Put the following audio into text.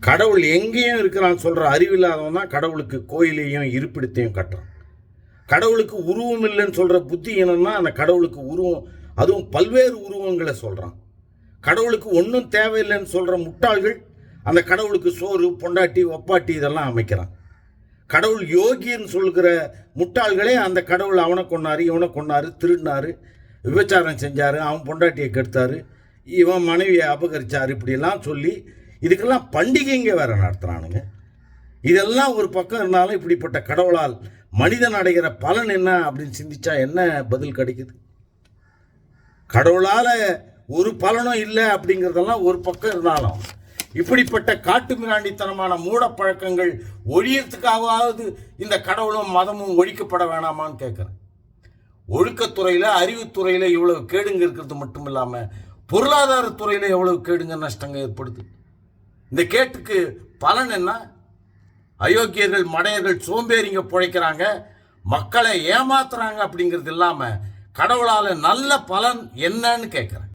கடவுள் எங்கேயும் இருக்கிறான்னு சொல்கிற அறிவில்லாதவன் தான் கடவுளுக்கு கோயிலையும் இருப்பிடத்தையும் கட்டுறான். கடவுளுக்கு உருவம் இல்லைன்னு சொல்கிற புத்தி என்னன்னா அந்த கடவுளுக்கு உருவம் அதுவும் பல்வேறு உருவங்களை சொல்கிறான் கடவுளுக்கு ஒன்றும் தேவையில்லைன்னு சொல்கிற முட்டாள்கள் அந்த கடவுளுக்கு சோறு பொண்டாட்டி ஒப்பாட்டி இதெல்லாம் அமைக்கிறான். கடவுள் யோகின்னு சொல்கிற முட்டாள்களே அந்த கடவுள் அவனை கொன்னாரு இவனை கொன்னாரு திருடினாரு விபச்சாரம் செஞ்சார் அவன் பொண்டாட்டியை கெடுத்தாரு இவன் மனைவியை அபகரிச்சார் இப்படிலாம் சொல்லி இதுக்கெல்லாம் பண்டிகைங்க வேற நடத்துகிறானுங்க இதெல்லாம் ஒரு பக்கம் இருந்தாலும் இப்படிப்பட்ட கடவுளால் மனிதன் அடைகிற பலன் என்ன அப்படின்னு சிந்திச்சா என்ன பதில் கிடைக்குது? கடவுளால் ஒரு பலனும் இல்லை அப்படிங்கிறதெல்லாம் ஒரு பக்கம் இருந்தாலும் இப்படிப்பட்ட காட்டு மிராண்டித்தனமான மூடப்பழக்கங்கள் ஒழியறதுக்காகவாவது இந்த கடவுளும் மதமும் ஒழிக்கப்பட வேணாமான்னு கேட்குறேன் ஒழுக்கத்துறையில் அறிவுத்துறையில் இவ்வளவு கேடுங்க இருக்கிறது மட்டும் இல்லாமல் பொருளாதாரத்துறையில் எவ்வளவு கேடுங்க நஷ்டங்க ஏற்படுது? இந்த கேட்டுக்கு பலன் என்ன? அயோக்கியர்கள் மடையர்கள் சோம்பேறிங்க பிழைக்கிறாங்க. மக்களை ஏமாத்துறாங்க அப்படிங்கிறது இல்லாமல் கடவுளால் நல்ல பலன் என்னன்னு கேட்குறேன்